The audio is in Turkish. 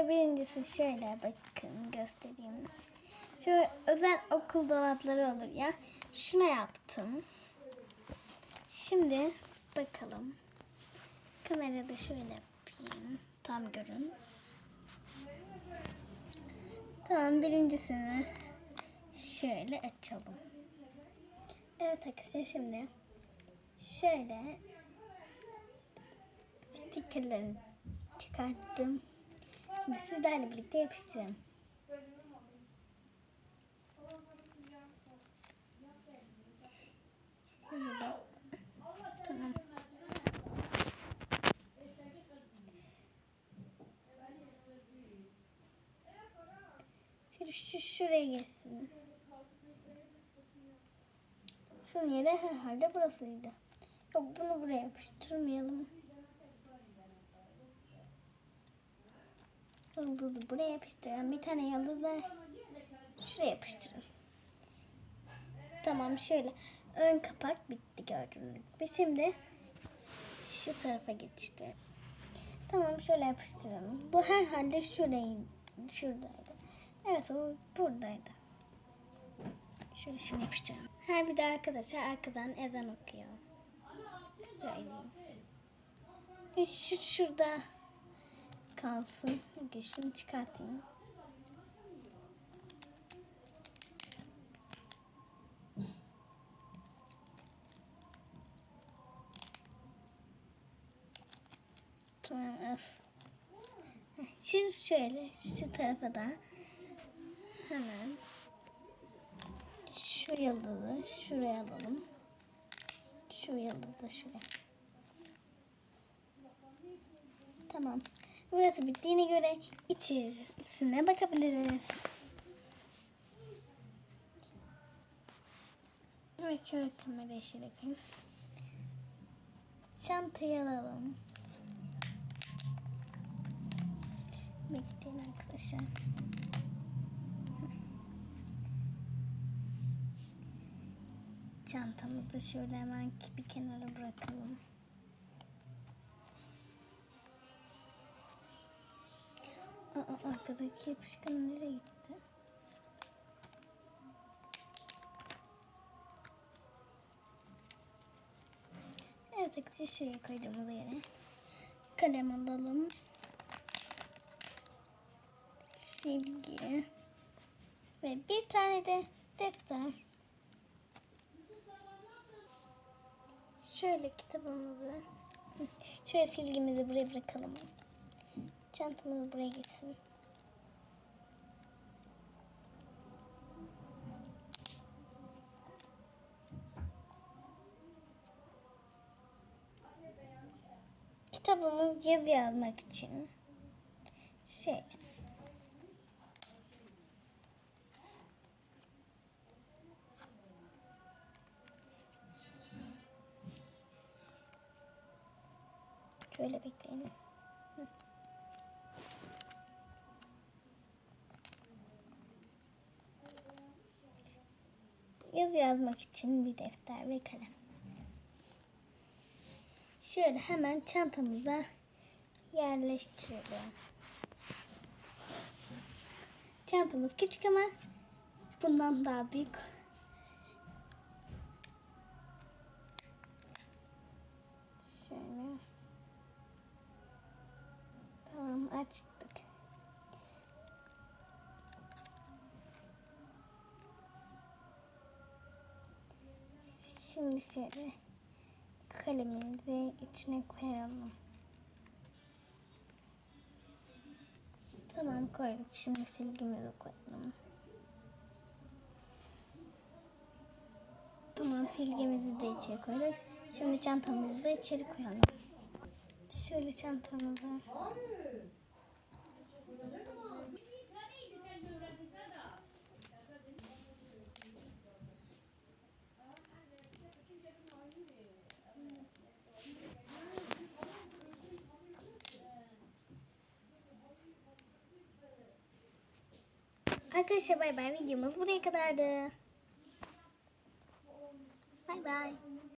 Birincisi şöyle bakın göstereyim. Şöyle özel okul dolapları olur ya. Şuna yaptım. Şimdi bakalım. Kamerada şöyle yapayım. Tam görün. Tamam birincisini şöyle açalım. Evet arkadaşlar şimdi şöyle stickerları çıkarttım. Şimdi sizlerle birlikte yapıştıralım. Şöyle. Tamam. Şöyle şu şuraya geçsin. Şunun yeri herhalde burasıydı. Yok bunu buraya yapıştırmayalım. Yıldızı buraya yapıştıralım. Bir tane yıldız da şuraya yapıştıralım. Tamam şöyle. Ön kapak bitti gördüğünüz gibi. Şimdi şu tarafa geçti. Tamam şöyle yapıştıralım. Bu herhalde şurayı, şuradaydı. Evet o buradaydı. Şöyle şunu yapıştıralım. Ha bir de arkadaşlar arkadan ezan okuyor. Söyleyeyim. Şu şurada kalsın. Şunu çıkartayım. Tamam. Şimdi şöyle şu tarafa da hemen şu yıldızı şuraya alalım. Şu yıldızı şuraya. Tamam. Burası bittiğine göre içerisine bakabiliriz. Evet şöyle kamerayı şöyle koyayım. Çantayı alalım. Bekleyin arkadaşlar. Çantamızı şöyle hemen bir kenara bırakalım. Arkadaki yapışkan nereye gitti? Evet arkadaşlar şuraya koyduğumuz yere kalem alalım. Silgi ve bir tane de defter. Şöyle kitabımızı, şöyle silgimizi buraya bırakalım. Çantamız buraya gitsin. Kitabımız yazı yazmak için. Şöyle. Şöyle bekleyin. Yazı yazmak için bir defter ve kalem. Şöyle hemen çantamıza yerleştirelim. Çantamız küçük ama bundan daha büyük. Şöyle. Tamam açtık. Şimdi şöyle kalemimizi içine koyalım. Tamam koyduk. Şimdi silgimizi koyalım. Tamam silgimizi de içeri koyduk. Şimdi çantamızı da içeri koyalım. Şöyle çantamızı. Arkadaşlar bay bay videomuz buraya kadardı. Bay bay.